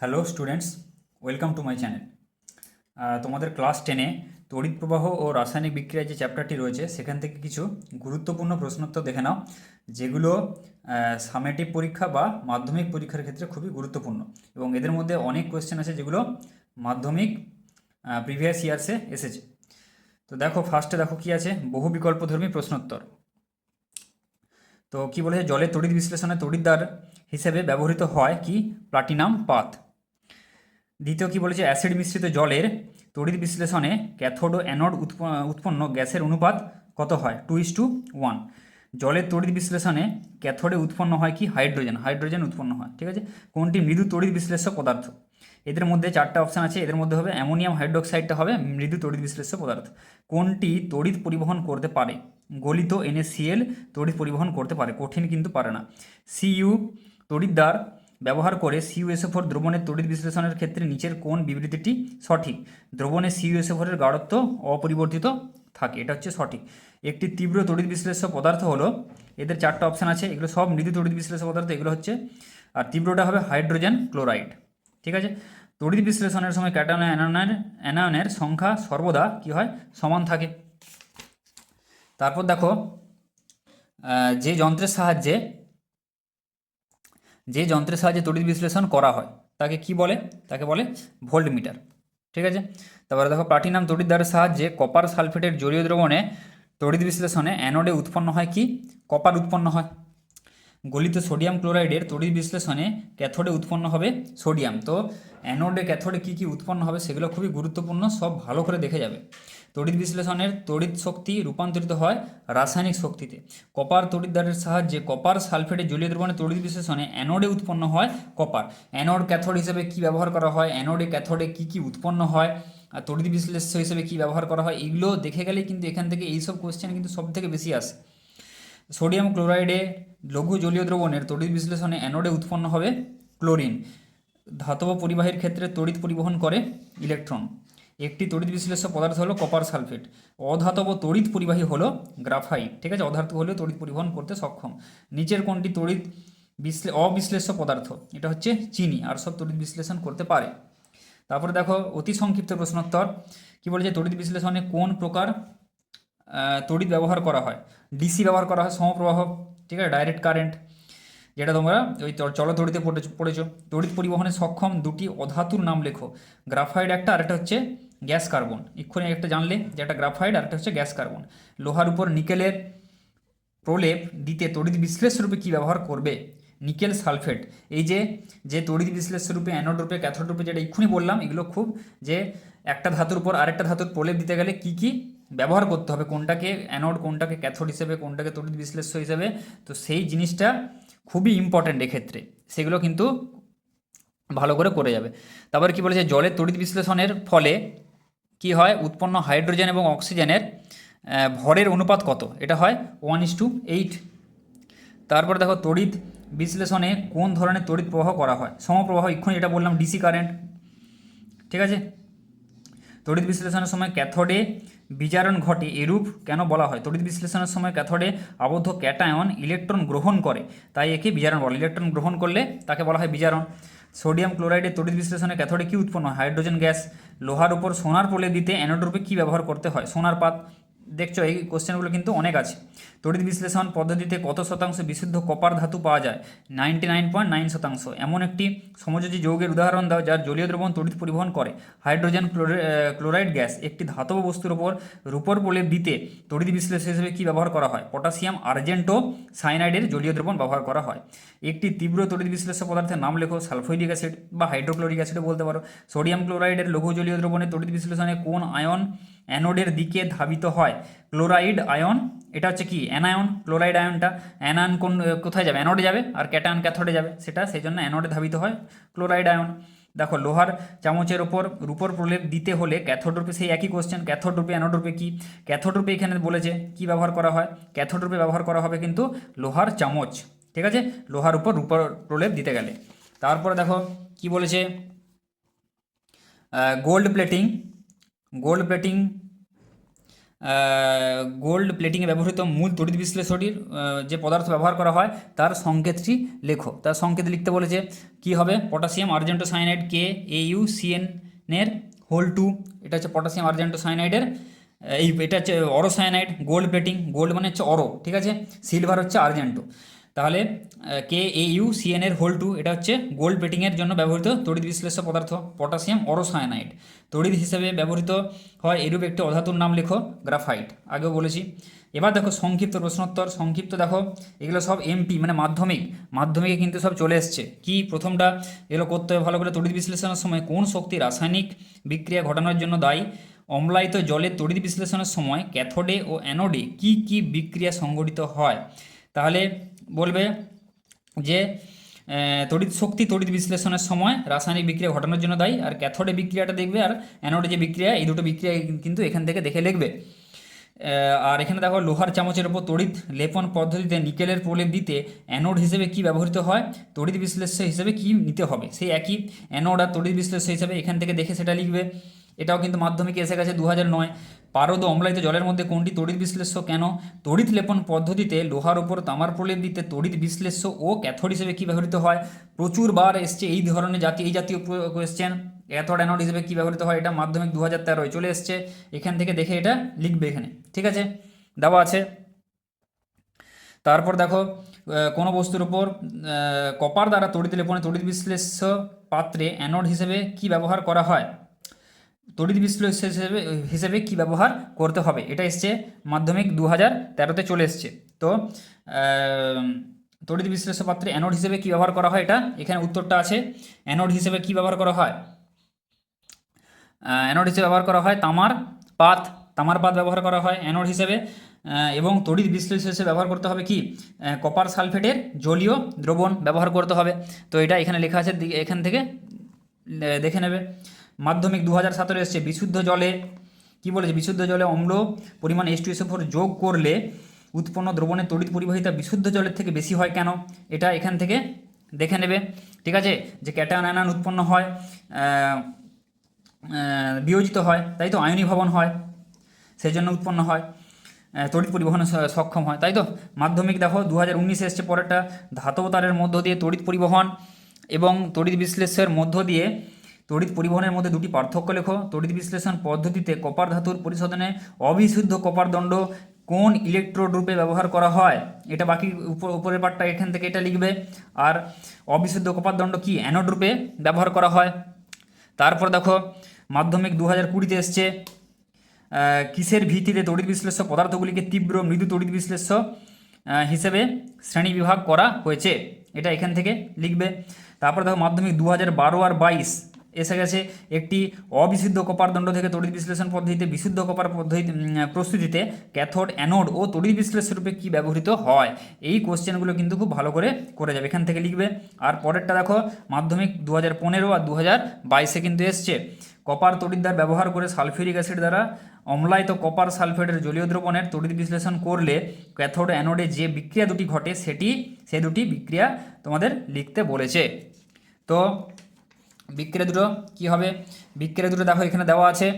Hello students welcome to my channel তোমাদের class টেনে তড়িৎ প্রবাহ ও রাসায়নিক বিক্রিয়ার যে চ্যাপ্টারটি রয়েছে, সেখান থেকে কিছু গুরুত্বপূর্ণ প্রশ্নোত্তর দেখে নাও, যেগুলো সামেটিভ পরীক্ষা বা মাধ্যমিক পরীক্ষার ক্ষেত্রে খুবই গুরুত্বপূর্ণ। এবং এদের মধ্যে অনেক কোয়েশ্চেন আছে যেগুলো মাধ্যমিক প্রিভিয়াস ইয়ার্সে এসেছে। তো দেখো ফার্স্টে দেখো কি আছে? বহু বিকল্পধর্মী প্রশ্নোত্তর। তো কি বলেছে? জলের তড়িৎ বিশ্লেষণে তড়িৎদ্বার হিসেবে ব্যবহৃত হয় কি? প্লাটিনাম পাত দ্বিতীয় কি বলেছে? অ্যাসিড মিশ্রিত জলের তড়িৎ বিশ্লেষণে ক্যাথোড ও অ্যানোড উৎপ- উৎপন্ন গ্যাসের অনুপাত কত হয়? Two is two one. জলের তড়িৎ বিশ্লেষণে ক্যাথোডে উৎপন্ন হয় কি? হাইড্রোজেন। হাইড্রোজেন উৎপন্ন হয়, ঠিক আছে? কোনটি? মৃদু তড়িৎ বিশ্লেষক পদার্থ। এদের মধ্যে চারটা অপশান আছে, এদের মধ্যে হবে অ্যামোনিয়াম হাইড্রোক্সাইডটা হবে মৃদু তড়িৎ বিশ্লেষ্য পদার্থ। কোনটি তড়িৎ পরিবহন করতে পারে? গলিত NaCl তড়িৎ পরিবহন করতে পারে, কঠিন কিন্তু পারে না। সিইউ তড়িৎদ্বার ব্যবহার করে সিইউএসএফোর দ্রবণের তড়িৎ বিশ্লেষণের ক্ষেত্রে নিচের কোন বিবৃতিটি সঠিক? দ্রবণে সিইউএসএফোরের গাঢ়ত্ব অপরিবর্তিত থাকে, এটা হচ্ছে সঠিক। একটি তীব্র তড়িৎ বিশ্লেষ্য পদার্থ হলো, এদের চারটা অপশান আছে, এগুলো সব মৃদু তড়িৎ বিশ্লেষ্য পদার্থ, এগুলো হচ্ছে, আর তীব্রটা হবে হাইড্রোজেন ক্লোরাইড, ঠিক আছে? তড়িৎ বিশ্লেষণের সময় ক্যাটায়ন অ্যানায়নের অ্যানায়নের সংখ্যা সর্বদা কি হয়? সমান থাকে। তারপর দেখো যে যন্ত্রের সাহায্যে যে যন্ত্রের সাহায্যে তড়িৎ বিশ্লেষণ করা হয়, তাকে কি বলে? তাকে বলে ভোল্ট মিটার ঠিক আছে? তারপরে দেখো প্লাটিনাম তড়িৎদ্বারের সাহায্যে কপার সালফেটের জলীয় দ্রবণে তড়িৎ বিশ্লেষণে অ্যানোডে উৎপন্ন হয় কি? কপার উৎপন্ন হয়। গলিত সোডিয়াম ক্লোরাইডের তড়িৎ বিশ্লেষণে ক্যাথোডে উৎপন্ন হবে সোডিয়াম। তো অ্যানোডে ক্যাথোডে কী কী উৎপন্ন হবে সেগুলো খুবই গুরুত্বপূর্ণ, সব ভালো করে দেখে যাবে। তড়িৎ বিশ্লেষণের তড়িৎ শক্তি রূপান্তরিত হয় রাসায়নিক শক্তিতে। কপার তড়িৎদ্বারের সাহায্যে কপার সালফেটের জলীয় দ্রবণে তড়িৎ বিশ্লেষণে অ্যানোডে উৎপন্ন হয় কপার। অ্যানোড ক্যাথোড হিসেবে কী ব্যবহার করা হয়? অ্যানোডে ক্যাথোডে কী কী উৎপন্ন হয়? আর তড়িৎ বিশ্লেষ্য হিসেবে কী ব্যবহার করা হয়? এগুলো দেখে গেলেই কিন্তু এখান থেকে এইসব কোয়েশ্চেন কিন্তু সব থেকে বেশি আসে। সোডিয়াম ক্লোরাইডে লঘু জলীয় দ্রবণের তড়িৎ বিশ্লেষণে অ্যানোডে উৎপন্ন হবে ক্লোরিন। ধাতব পরিবাহীর ক্ষেত্রে তড়িৎ পরিবহন করে ইলেকট্রন। একটি তড়িৎ বিশ্লেষ্য পদার্থ হলো কপার সালফেট। অধাতব তড়িৎ পরিবাহী হলো গ্রাফাইট। ঠিক আছে? অধাতব হলেও তড়িৎ পরিবহন করতে সক্ষম। নিচের কোনটি তড়িৎ বিশ্লে অবিশ্লেষ্য পদার্থ? এটা হচ্ছে চিনি, আর সব তড়িৎ বিশ্লেষণ করতে পারে। তারপরে দেখো অতি সংক্ষিপ্ত প্রশ্নোত্তর। কি বলেছে? তড়িৎ বিশ্লেষণে কোন প্রকার তড়িৎ ব্যবহার করা হয়। ডিসি ব্যবহার করা হয়, সমপ্রবাহ, ঠিক আছে? ডাইরেক্ট কারেন্ট যেটা তোমরা ওই চলতড়িতে পড়েছ, পড়েছো। তড়িৎ পরিবহনে সক্ষম দুটি অধাতুর নাম লেখো। গ্রাফাইড একটা আর একটা হচ্ছে গ্যাস কার্বন এক্ষুনি একটা জানলে যে একটা গ্রাফাইড আর একটা হচ্ছে গ্যাস কার্বন লোহার উপর নিকেলের প্রলেপ দিতে তড়িৎ বিশ্লেষ্য রূপে কী ব্যবহার করবে? Nickel sulphate. এই যে যে তড়িৎ বিশ্লেষ্য রূপে অ্যানোড রূপে ক্যাথোড রূপে যেটা এক্ষুনি বললাম, এগুলো খুব যে একটা ধাতুর উপর আরেকটা ধাতুর প্রলেপ দিতে গেলে কি কি ব্যবহার করতে হবে, কোনটাকে অ্যানোড কোনটাকে ক্যাথোড হিসেবে, কোনটাকে তড়িৎ বিশ্লেষ্য হিসেবে। তো সেই জিনিসটা খুবই ইম্পর্ট্যান্ট এক্ষেত্রে। সেগুলো কিন্তু ভালো করে করে যাবে। তারপর কি বলেছে? জলের তড়িৎ বিশ্লেষণের ফলে কি হয়? উৎপন্ন হাইড্রোজেন এবং অক্সিজেনের ভরের অনুপাত কত? এটা হয় ওয়ান ইস টু এইট তারপর দেখো, তড়িৎ বিশ্লেষণে কোন ধরনের তড়িৎ প্রবাহ করা হয়? সমপ্রবাহ, এক্ষুনি এটা বললাম ডিসি কারেন্ট ঠিক আছে? তড়িৎ বিশ্লেষণের সময় ক্যাথোডে বিজারণ ঘটে এরূপ কেন বলা হয়? তড়িৎ বিশ্লেষণের সময় ক্যাথোডে আবদ্ধ ক্যাটায়ন ইলেকট্রন গ্রহণ করে, তাই একে বিজারণ বলে। ইলেকট্রন গ্রহণ করলে তাকে বলা হয় বিজারণ। সোডিয়াম ক্লোরাইডের তড়িৎ বিশ্লেষণে ক্যাথোডে কী উৎপন্ন হয়? হাইড্রোজেন গ্যাস, লোহার উপর সোনার পোলে দিতে অ্যানোড রূপে কী ব্যবহার করতে হয়? সোনার পাত। দেখছ, এই কোশ্চেনগুলো কিন্তু অনেক আছে। তড়িৎ বিশ্লেষণ পদ্ধতিতে কত শতাংশ বিশুদ্ধ কপার ধাতু পাওয়া যায়? নাইনটি নাইন পয়েন্ট নাইন শতাংশ। এমন একটি সমযোজী যৌগের উদাহরণ দাও, যার জলীয় দ্রবণ তড়িৎ পরিবহন করে। হাইড্রোজেন ক্লোরে- ক্লোরাইড গ্যাস একটি ধাতব বস্তুর ওপর রূপর প্রলেপ দিতে তড়িৎ বিশ্লেষণ হিসেবে কী ব্যবহার করা হয়? পটাশিয়াম, আর্জেন্টো, সাইনাইডের জলীয় দ্রবণ ব্যবহার করা হয়। একটি তীব্র তড়িৎ বিশ্লেষ্য পদার্থের নাম লেখো সালফোইডিক অ্যাসিড বা হাইড্রোক্লোরিক অ্যাসিডও বলতে পারো। সোডিয়াম ক্লোরাইডের লঘু জলীয় দ্রবণে তড়িৎ বিশ্লেষণে কোন আয়ন অ্যানোডের দিকে ধাবিত হয়। ক্লোরাইড আয়ন, এটা হচ্ছে কি? Anion, chloride আয়নটা। অ্যানায়ন কোন, কোথায় যাবে? অ্যানোডে যাবে আর ক্যাটায়ন ক্যাথোডে যাবে। সেটা সেই জন্য অ্যানোডে ধাবিত হয় ক্লোরাইড আয়ন। দেখো, লোহার চামচের ওপর, রূপর প্রলেপ দিতে হলে ক্যাথোড রূপে সেই একই কোশ্চেন ক্যাথোড রূপে অ্যানোড রূপে কি? ক্যাথোড রূপে এখানে বলেছে, কি ব্যবহার করা হয়? ক্যাথোড রূপে ব্যবহার করা হবে কিন্তু লোহার চামচ, ঠিক আছে? লোহার উপর রূপর প্রলেপ দিতে গেলে। তারপরে দেখো, কি বলেছে? Gold plating gold plating gold প্লেটিংয়ে ব্যবহৃত মূল তড়িৎ বিশ্লেষণীর যে পদার্থ ব্যবহার করা হয়, তার সংকেতটি লেখো। তার সংকেত লিখতে বলেছে, কি হবে? Potassium argento cyanide K AU সিএনের whole two এটা হচ্ছে পটাশিয়াম আর্জেন্টো সাইনাইডের এই, এটা হচ্ছে auro cyanide gold plating gold মানে হচ্ছে অরো, ঠিক আছে? সিলভার হচ্ছে আর্জেন্টো তাহলে কে এ ইউ সিএন এর হোল টু এটা হচ্ছে গোল্ড প্লেটিংয়ের জন্য ব্যবহৃত তড়িৎ বিশ্লেষ্য পদার্থ পটাশিয়াম অরোসায়ানাইড তড়িৎ হিসেবে ব্যবহৃত হয় এরূপ একটি অধাতুর নাম লেখো গ্রাফাইট আগেও বলেছি। এবার দেখো সংক্ষিপ্ত প্রশ্নোত্তর, সংক্ষিপ্ত দেখো, এগুলো সব এমপি মানে মাধ্যমিক। মাধ্যমিকে কিন্তু সব চলে এসছে। কি প্রথমটা? এগুলো করতে হবে ভালো করে তড়িৎ বিশ্লেষণের সময়। কোন শক্তি রাসায়নিক বিক্রিয়া ঘটানোর জন্য দায়ী? অম্লায়িত জলের তড়িৎ বিশ্লেষণের সময় ক্যাথোডে ও অ্যানোডে কি কি বিক্রিয়া সংঘটিত হয়? তাহলে বলবে যে তড়িৎ শক্তি তড়িৎ বিশ্লেষণের সময় রাসায়নিক বিক্রিয়া ঘটানোর জন্য দায়ী। আর ক্যাথোডে বিক্রিয়াটা দেখবে, আর অ্যানোডে যে বিক্রিয়া, এই দুটো বিক্রিয়া কিন্তু এখান থেকে দেখে লিখবে। আর এখানে দেখো, লোহার চামচের ওপর তড়িৎ লেপন পদ্ধতিতে নিকেলের প্রলেপ দিতে অ্যানোড হিসেবে কি ব্যবহৃত হয়? তড়িৎ বিশ্লেষ্য হিসেবে কি নিতে হবে? সেই একই অ্যানোড আর তড়িৎ বিশ্লেষ্য হিসেবে এখান থেকে দেখে সেটা লিখবে। এটাও কিন্তু মাধ্যমিকে এসে গেছে দু নয়। পারদ অম্লায়িত জলের মধ্যে কোনটি তড়িৎ বিশ্লেষ্য কেন? তড়িৎ লেপন পদ্ধতিতে লোহার উপর তামার প্রলেপ দিতে তড়িৎ বিশ্লেষ্য ও ক্যাথোড হিসেবে কী ব্যবহৃত হয়? প্রচুর বার এসছে এই ধরনের জাতীয় এই জাতীয় কোয়েশ্চেন ক্যাথোড, অ্যানোড হিসেবে কী ব্যবহৃত হয়? এটা মাধ্যমিক দু হাজার তেরোয় চলে এসছে। এখান থেকে দেখে এটা লিখবে এখানে। ঠিক আছে? দেওয়া আছে। তারপর দেখো কোনো বস্তুর উপর কপার দ্বারা তড়িৎ লেপনে তড়িৎ বিশ্লেষ্য পাত্রে অ্যানোড হিসেবে কি ব্যবহার করা হয়? তড়িৎ বিশ্লেষ্য হিসেবে হিসেবে কী ব্যবহার করতে হবে? এটা এসছে মাধ্যমিক দু হাজার তেরোতে চলে এসছে। তো তড়িৎ বিশ্লেষ্য পাত্রে অ্যানোড হিসেবে কী ব্যবহার করা হয় এটা? এখানে উত্তরটা আছে। অ্যানোড হিসেবে কী ব্যবহার করা হয়? অ্যানোড হিসেবে ব্যবহার করা হয় তামার পাত। তামার পাত ব্যবহার করা হয় অ্যানোড হিসেবে। এবং তড়িৎ বিশ্লেষ্য হিসেবে ব্যবহার করতে হবে কি? কপার সালফেটের জলীয় দ্রবণ ব্যবহার করতে হবে। তো এটা এখানে লেখা আছে, এখান থেকে, দেখে নেবে। মাধ্যমিক দু হাজার সতেরো এসছে। বিশুদ্ধ জলে কি বলেছে? বিশুদ্ধ জলে অম্ল পরিমাণ এস টু ফোর যোগ করলে উৎপন্ন দ্রবণের তড়িৎ পরিবাহিতা বিশুদ্ধ জলের থেকে বেশি হয় কেন? এটা এখান থেকে দেখে নেবে। ঠিক আছে? যে ক্যাটায়ন আয়ন উৎপন্ন হয় বিয়োজিত হয়, তাই তো? আয়নী ভবন হয় সেই জন্য উৎপন্ন হয় তড়িৎ পরিবহনে সক্ষম হয়, তাই তো? মাধ্যমিক দেখো দু হাজার উনিশে এসছে পরেরটা। ধাতব তারের মধ্য দিয়ে তড়িৎ পরিবহন এবং তড়িৎ বিশ্লেষের মধ্য দিয়ে তড়িৎ পরিবহনের মধ্যে দুটি পার্থক্য লেখো। তড়িৎ বিশ্লেষণ পদ্ধতিতে কপার ধাতুর পরিশোধনে অবিশুদ্ধ কপার দণ্ড কোন ইলেকট্রোড রূপে ব্যবহার করা হয়? এটা বাকি উপ- উপরের পার্টটা এখান থেকে এটা লিখবে। আর অবিশুদ্ধ কপার দণ্ড কি? অ্যানোড রূপে ব্যবহার করা হয়। তারপর দেখো, মাধ্যমিক দু হাজার কুড়িতে এসছে কিসের ভিত্তিতে তড়িৎ বিশ্লেষ্য পদার্থগুলিকে তীব্র মৃদু তড়িৎ বিশ্লেষ্য হিসেবে শ্রেণি বিভাগ করা হয়েছে। এটা এখান থেকে লিখবে। তারপর দেখো, মাধ্যমিক দু হাজার বারো আর বাইশ। এসে গেছে একটি অবিশুদ্ধ কপার দণ্ড থেকে তড়িৎ বিশ্লেষণ পদ্ধতিতে, বিশুদ্ধ কপার পদ্ধতি প্রস্তুতিতে ক্যাথোড, অ্যানোড ও তড়িৎ বিশ্লেষণ রূপে কী ব্যবহৃত হয়? এই কোশ্চেনগুলো কিন্তু খুব ভালো করে করে যাবে। এখান থেকে লিখবে, আর পরেরটা দেখো, মাধ্যমিক দু হাজার পনেরো আর দু হাজার বাইশে কিন্তু এসছে। কপার তড়িৎদ্বার ব্যবহার করে সালফিউরিক অ্যাসিড দ্বারা অম্লায়িত কপার সালফেটের জলীয় দ্রবণের তড়িৎ বিশ্লেষণ করলে ক্যাথোড, অ্যানোডে যে বিক্রিয়া দুটি ঘটে, সেটি সে দুটি বিক্রিয়া তোমাদের লিখতে বলেছে। তো বিক্রিয়া দুটো কি হবে? বিক্রিয়া দুটো দেখো এখানে দেওয়া আছে।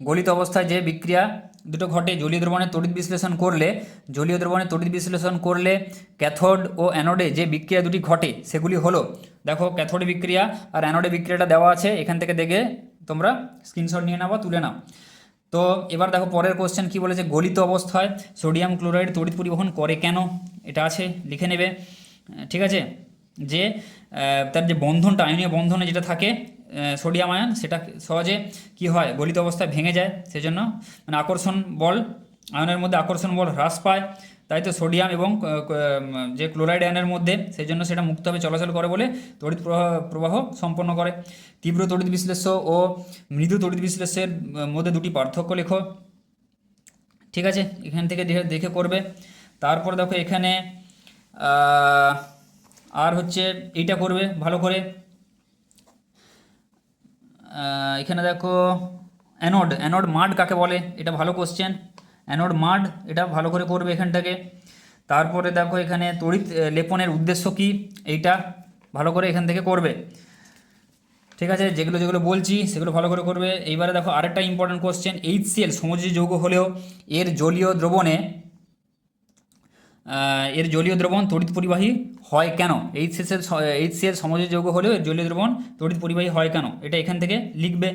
গলিত অবস্থায় যে বিক্রিয়া দুটো ঘটে, জলীয় দ্রবণের তড়িৎ বিশ্লেষণ করলে, জলীয় দ্রবণের তড়িৎ বিশ্লেষণ করলে ক্যাথোড ও অ্যানোডে যে বিক্রিয়া দুটি ঘটে, সেগুলি হলো, দেখো ক্যাথোড বিক্রিয়া আর অ্যানোডে বিক্রিয়াটা দেওয়া আছে, এখান থেকে দেখে তোমরা স্ক্রিনশট নিয়ে নাও তুলে নাও। তো এবার দেখো পরের কোশ্চেন কি বলেছে? গলিত অবস্থায় সোডিয়াম ক্লোরাইড তড়িৎ পরিবহন করে কেন? এটা আছে, লিখে নেবে। ঠিক আছে? যে তার যে বন্ধনটা, আয়নীয় বন্ধনে যেটা থাকে সোডিয়াম আয়ন, সেটা সহজে কি হয়? গলিত অবস্থায় ভেঙে যায়, সেজন্য মানে আকর্ষণ বল, আয়নের মধ্যে আকর্ষণ বল হ্রাস পায়, তাই তো সোডিয়াম এবং যে ক্লোরাইড আয়নের মধ্যে সেই জন্য সেটা মুক্তভাবে চলাচল করে বলে তড়িৎ প্রবাহ প্রবাহ সম্পন্ন করে। তীব্র তড়িৎ বিশ্লেষ্য ও মৃদু তড়িৎ বিশ্লেষ্যের মধ্যে দুটি পার্থক্য লেখো। ঠিক আছে? এখান থেকে দেখে করবে। তারপর দেখো এখানে আর হচ্ছে এইটা করবে, ভালো করে। এখানে দেখো অ্যানোড অ্যানোড মাড কাকে বলে? এটা ভালো কোশ্চেন অ্যানোড মাড এটা ভালো করে করবে এখানটাকে। তারপরে দেখো এখানে তড়িৎ লেপনের উদ্দেশ্য কি? এইটা ভালো করে এখান থেকে করবে। ঠিক আছে, যেগুলো যেগুলো বলছি, সেগুলো ভালো করে করবে। এইবারে দেখো আরেকটা ইম্পর্টেন্ট কোশ্চেন এইচ সিএল সমুদ্রী যৌগ হলেও এর জলীয় দ্রবণে এর জলীয় দ্রবণ তড়িৎ পরিবাহী হয় কেন? এইচ সিএল এইচ সমুদ্রী যৌগ হলেও এর জলীয় দ্রবণ তড়িৎ পরিবাহী হয় কেন? এটা এখান থেকে লিখবে।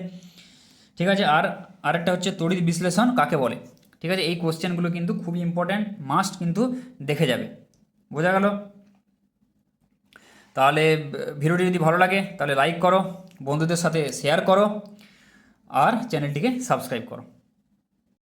ঠিক আছে? আর আরেকটা হচ্ছে তড়িৎ বিশ্লেষণ কাকে বলে? ঠিক আছে? এই কোশ্চেনগুলো কিন্তু খুবই ইম্পর্ট্যান্ট মাস্ট কিন্তু দেখে যাবে। বোঝা গেল? তাহলে, ভিডিওটি যদি ভালো লাগে, তাহলে লাইক করো, বন্ধুদের সাথে শেয়ার করো, আর চ্যানেলটিকে সাবস্ক্রাইব করো।